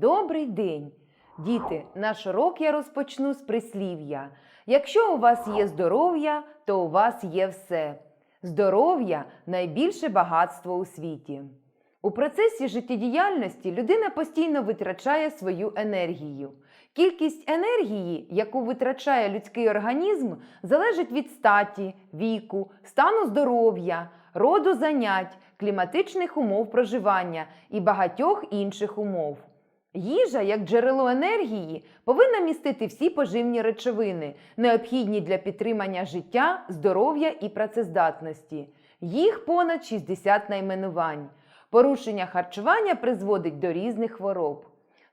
Добрий день! Діти, наш урок я розпочну з прислів'я. Якщо у вас є здоров'я, то у вас є все. Здоров'я найбільше багатство у світі. У процесі життєдіяльності людина постійно витрачає свою енергію. Кількість енергії, яку витрачає людський організм, залежить від статі, віку, стану здоров'я, роду занять, кліматичних умов проживання і багатьох інших умов. Їжа, як джерело енергії, повинна містити всі поживні речовини, необхідні для підтримання життя, здоров'я і працездатності. Їх понад 60 найменувань. Порушення харчування призводить до різних хвороб.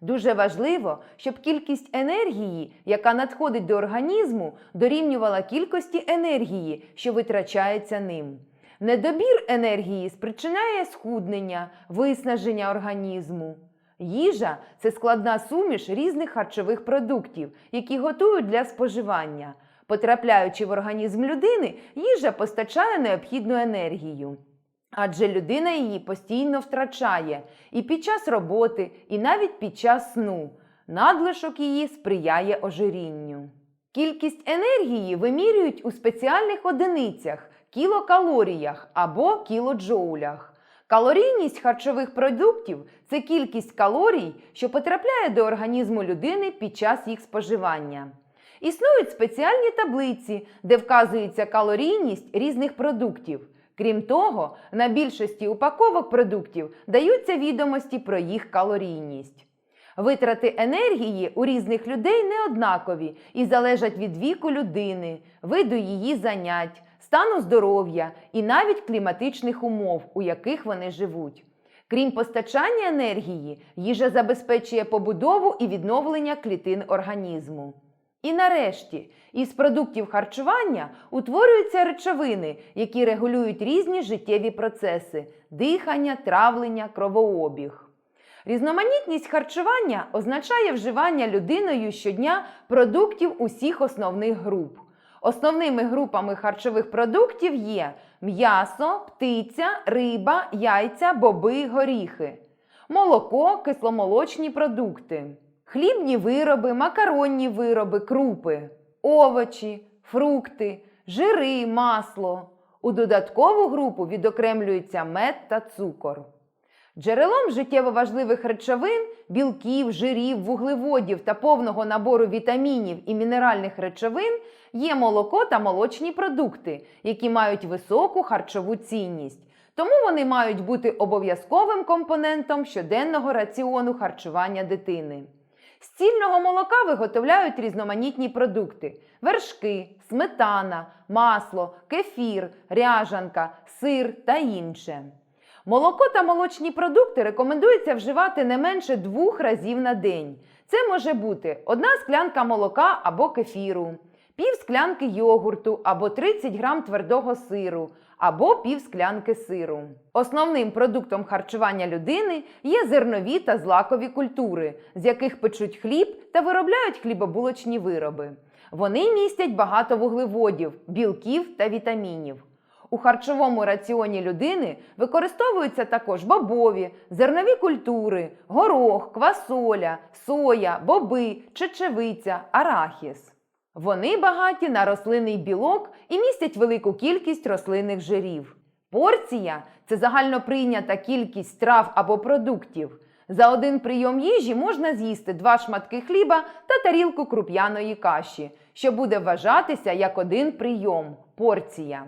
Дуже важливо, щоб кількість енергії, яка надходить до організму, дорівнювала кількості енергії, що витрачається ним. Недобір енергії спричиняє схуднення, виснаження організму. Їжа це складна суміш різних харчових продуктів, які готують для споживання. Потрапляючи в організм людини, їжа постачає необхідну енергію. Адже людина її постійно втрачає і під час роботи, і навіть під час сну. Надлишок її сприяє ожирінню. Кількість енергії вимірюють у спеціальних одиницях кілокалоріях або кілоджоулях. Калорійність харчових продуктів це кількість калорій, що потрапляє до організму людини під час їх споживання. Існують спеціальні таблиці, де вказується калорійність різних продуктів. Крім того, на більшості упаковок продуктів даються відомості про їх калорійність. Витрати енергії у різних людей не однакові і залежать від віку людини, виду її занять, стану здоров'я і навіть кліматичних умов, у яких вони живуть. Крім постачання енергії, їжа забезпечує побудову і відновлення клітин організму. І нарешті, із продуктів харчування утворюються речовини, які регулюють різні життєві процеси дихання, травлення, кровообіг. Різноманітність харчування означає вживання людиною щодня продуктів усіх основних груп. Основними групами харчових продуктів є м'ясо, птиця, риба, яйця, боби, горіхи, молоко, кисломолочні продукти, хлібні вироби, макаронні вироби, крупи, овочі, фрукти, жири, масло. У додаткову групу відокремлюється мед та цукор. Джерелом життєво важливих речовин, білків, жирів, вуглеводів та повного набору вітамінів і мінеральних речовин є молоко та молочні продукти, які мають високу харчову цінність. Тому вони мають бути обов'язковим компонентом щоденного раціону харчування дитини. З цільного молока виготовляють різноманітні продукти: вершки, сметана, масло, кефір, ряжанка, сир та інше. Молоко та молочні продукти рекомендується вживати не менше двох разів на день. Це може бути одна склянка молока або кефіру, пів склянки йогурту або 30 грам твердого сиру, або пів склянки сиру. Основним продуктом харчування людини є зернові та злакові культури, з яких печуть хліб та виробляють хлібобулочні вироби. Вони містять багато вуглеводів, білків та вітамінів. У харчовому раціоні людини використовуються також бобові, зернові культури, горох, квасоля, соя, боби, чечевиця, арахіс. Вони багаті на рослинний білок і містять велику кількість рослинних жирів. Порція це загальноприйнята кількість страв або продуктів. За один прийом їжі можна з'їсти два шматки хліба та тарілку круп'яної каші, що буде вважатися як один прийом порція.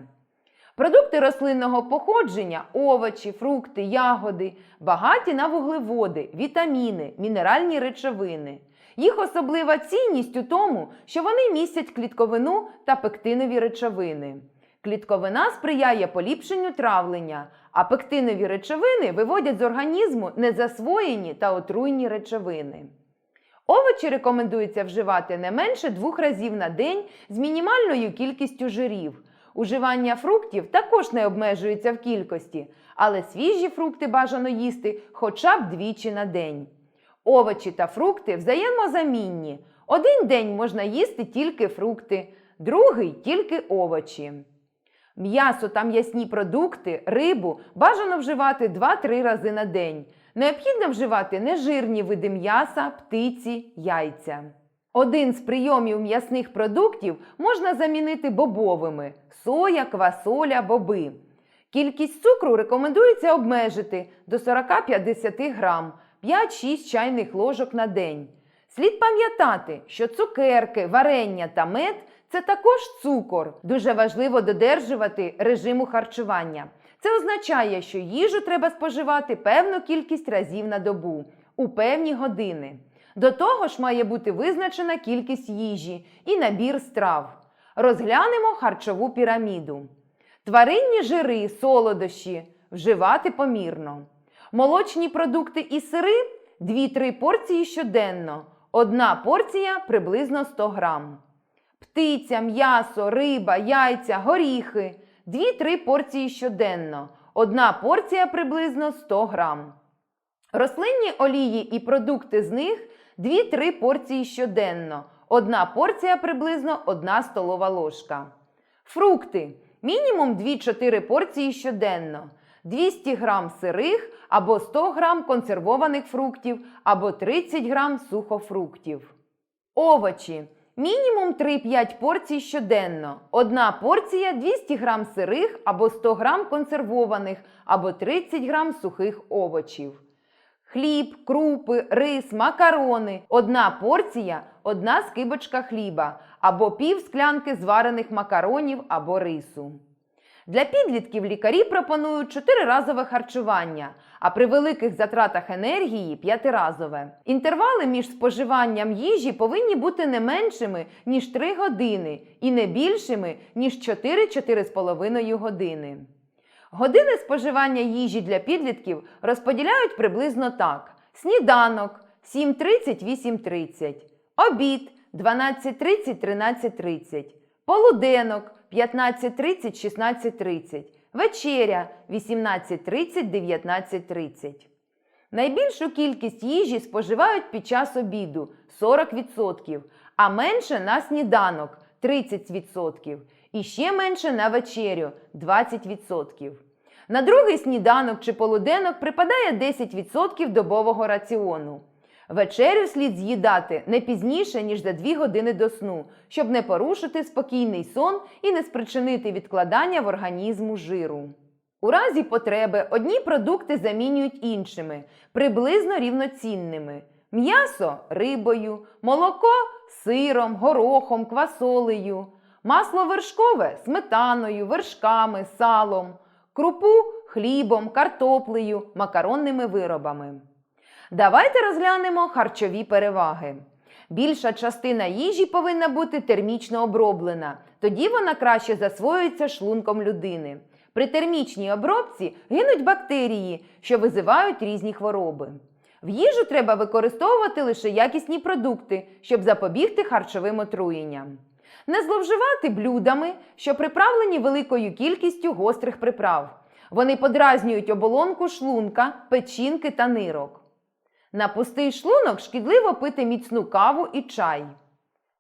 Продукти рослинного походження, овочі, фрукти, ягоди, багаті на вуглеводи, вітаміни, мінеральні речовини. Їх особлива цінність у тому, що вони містять клітковину та пектинові речовини. Клітковина сприяє поліпшенню травлення, а пектинові речовини виводять з організму незасвоєні та отруйні речовини. Овочі рекомендується вживати не менше двох разів на день з мінімальною кількістю жирів. Уживання фруктів також не обмежується в кількості, але свіжі фрукти бажано їсти хоча б двічі на день. Овочі та фрукти взаємозамінні. Один день можна їсти тільки фрукти, другий тільки овочі. М'ясо та м'ясні продукти, рибу бажано вживати 2-3 рази на день. Необхідно вживати нежирні види м'яса, птиці, яйця. Один з прийомів м'ясних продуктів можна замінити бобовими соя, квасоля, боби. Кількість цукру рекомендується обмежити до 40-50 грам, 5-6 чайних ложок на день. Слід пам'ятати, що цукерки, варення та мед це також цукор. Дуже важливо додержувати режиму харчування. Це означає, що їжу треба споживати певну кількість разів на добу у певні години. До того ж має бути визначена кількість їжі і набір страв. Розглянемо харчову піраміду. Тваринні жири, солодощі вживати помірно. Молочні продукти і сири 2-3 порції щоденно. Одна порція приблизно 100 грам. Птиця, м'ясо, риба, яйця, горіхи 2-3 порції щоденно. Одна порція приблизно 100 грам. Рослинні олії і продукти з них 2-3 порції щоденно. Одна порція приблизно 1 столова ложка. Фрукти мінімум 2-4 порції щоденно. 200 грам сирих або 100 грам консервованих фруктів або 30 грам сухофруктів. Овочі мінімум 3-5 порцій щоденно. Одна порція 200 грам сирих або 100 грам консервованих або 30 грам сухих овочів. Хліб, крупи, рис, макарони. Одна порція, одна скибочка хліба або пів склянки зварених макаронів або рису. Для підлітків лікарі пропонують чотириразове харчування, а при великих затратах енергії п'ятиразове. Інтервали між споживанням їжі повинні бути не меншими, ніж 3 години, і не більшими, ніж 4-4,5 години. Години споживання їжі для підлітків розподіляють приблизно так: сніданок 7.30-8.30, обід 12.30-13.30, полуденок 15.30-16.30, вечеря 18.30-19.30. Найбільшу кількість їжі споживають під час обіду 40%, а менше на сніданок 30% і ще менше на вечерю 20%. На другий сніданок чи полуденок припадає 10% добового раціону. Вечерю слід з'їдати не пізніше, ніж за 2 години до сну, щоб не порушити спокійний сон і не спричинити відкладання в організму жиру. У разі потреби одні продукти замінюють іншими, приблизно рівноцінними: м'ясо рибою, молоко сиром, горохом, квасолею, масло вершкове сметаною, вершками, салом, крупу хлібом, картоплею, макаронними виробами. Давайте розглянемо харчові переваги. Більша частина їжі повинна бути термічно оброблена, тоді вона краще засвоюється шлунком людини. При термічній обробці гинуть бактерії, що визивають різні хвороби. В їжу треба використовувати лише якісні продукти, щоб запобігти харчовим отруєнням. Не зловживати блюдами, що приправлені великою кількістю гострих приправ. Вони подразнюють оболонку шлунка, печінки та нирок. На пустий шлунок шкідливо пити міцну каву і чай.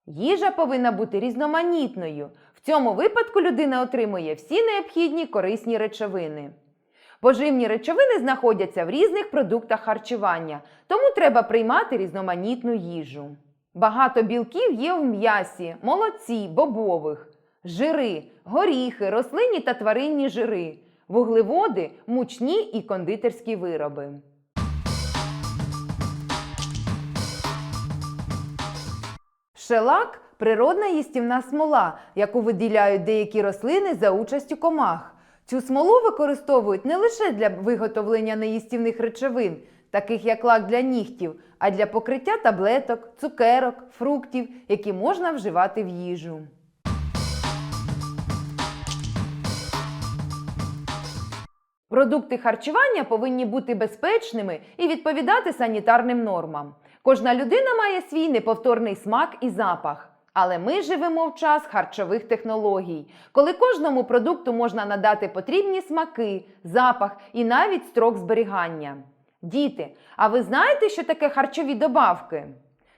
Їжа повинна бути різноманітною. В цьому випадку людина отримує всі необхідні корисні речовини. Поживні речовини знаходяться в різних продуктах харчування, тому треба приймати різноманітну їжу. Багато білків є в м'ясі, молоці, бобових, жири, горіхи, рослинні та тваринні жири, вуглеводи, мучні і кондитерські вироби. Шелак природна їстівна смола, яку виділяють деякі рослини за участю комах. Цю смолу використовують не лише для виготовлення неїстівних речовин, таких як лак для нігтів, а для покриття таблеток, цукерок, фруктів, які можна вживати в їжу. Продукти харчування повинні бути безпечними і відповідати санітарним нормам. Кожна людина має свій неповторний смак і запах. Але ми живемо в час харчових технологій, коли кожному продукту можна надати потрібні смаки, запах і навіть строк зберігання. Діти, а ви знаєте, що таке харчові добавки?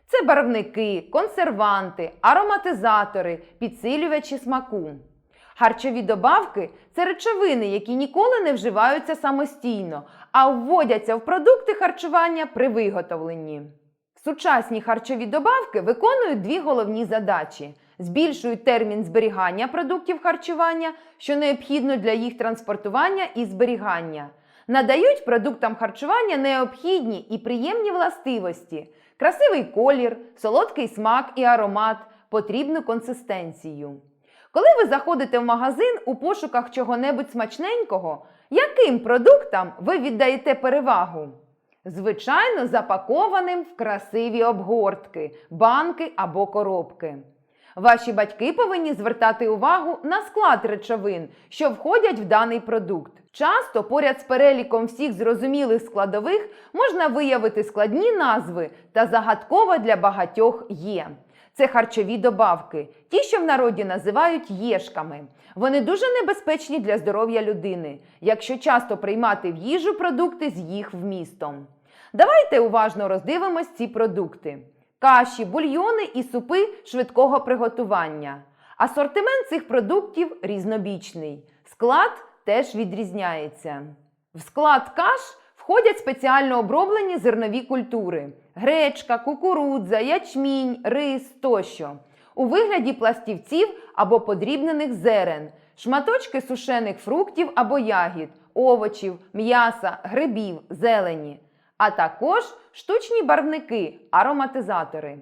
Це барвники, консерванти, ароматизатори, підсилювачі смаку. Харчові добавки це речовини, які ніколи не вживаються самостійно, а вводяться в продукти харчування при виготовленні. Сучасні харчові добавки виконують дві головні задачі: збільшують термін зберігання продуктів харчування, що необхідно для їх транспортування і зберігання, надають продуктам харчування необхідні і приємні властивості, красивий колір, солодкий смак і аромат, потрібну консистенцію. Коли ви заходите в магазин у пошуках чого-небудь смачненького, яким продуктам ви віддаєте перевагу? Звичайно, запакованим в красиві обгортки, банки або коробки. Ваші батьки повинні звертати увагу на склад речовин, що входять в даний продукт. Часто поряд з переліком всіх зрозумілих складових можна виявити складні назви та загадково для багатьох є. Це харчові добавки, ті, що в народі називають єшками. Вони дуже небезпечні для здоров'я людини, якщо часто приймати в їжу продукти з їх вмістом. Давайте уважно роздивимось ці продукти: каші, бульйони і супи швидкого приготування. Асортимент цих продуктів різнобічний. Склад теж відрізняється. В склад каш входять спеціально оброблені зернові культури: гречка, кукурудза, ячмінь, рис тощо. У вигляді пластівців або подрібнених зерен, шматочки сушених фруктів або ягід, овочів, м'яса, грибів, зелені, а також штучні барвники, ароматизатори.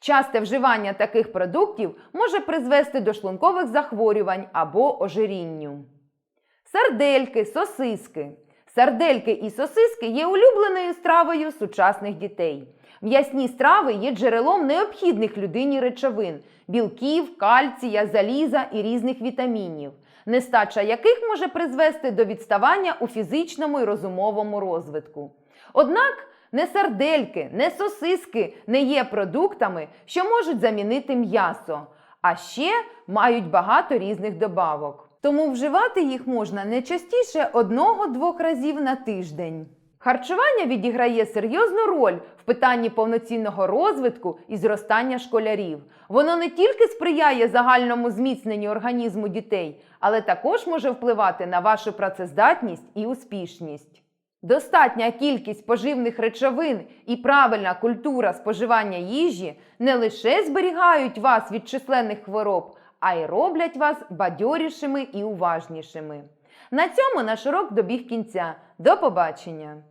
Часте вживання таких продуктів може призвести до шлункових захворювань або ожирінню. Сардельки, сосиски. Сардельки і сосиски є улюбленою стравою сучасних дітей. М'ясні страви є джерелом необхідних людині речовин білків, кальція, заліза і різних вітамінів, нестача яких може призвести до відставання у фізичному і розумовому розвитку. Однак не сардельки, не сосиски не є продуктами, що можуть замінити м'ясо, а ще мають багато різних добавок. Тому вживати їх можна не частіше одного-двох разів на тиждень. Харчування відіграє серйозну роль в питанні повноцінного розвитку і зростання школярів. Воно не тільки сприяє загальному зміцненню організму дітей, але також може впливати на вашу працездатність і успішність. Достатня кількість поживних речовин і правильна культура споживання їжі не лише зберігають вас від численних хвороб, а й роблять вас бадьорішими і уважнішими. На цьому наш урок добіг кінця. До побачення!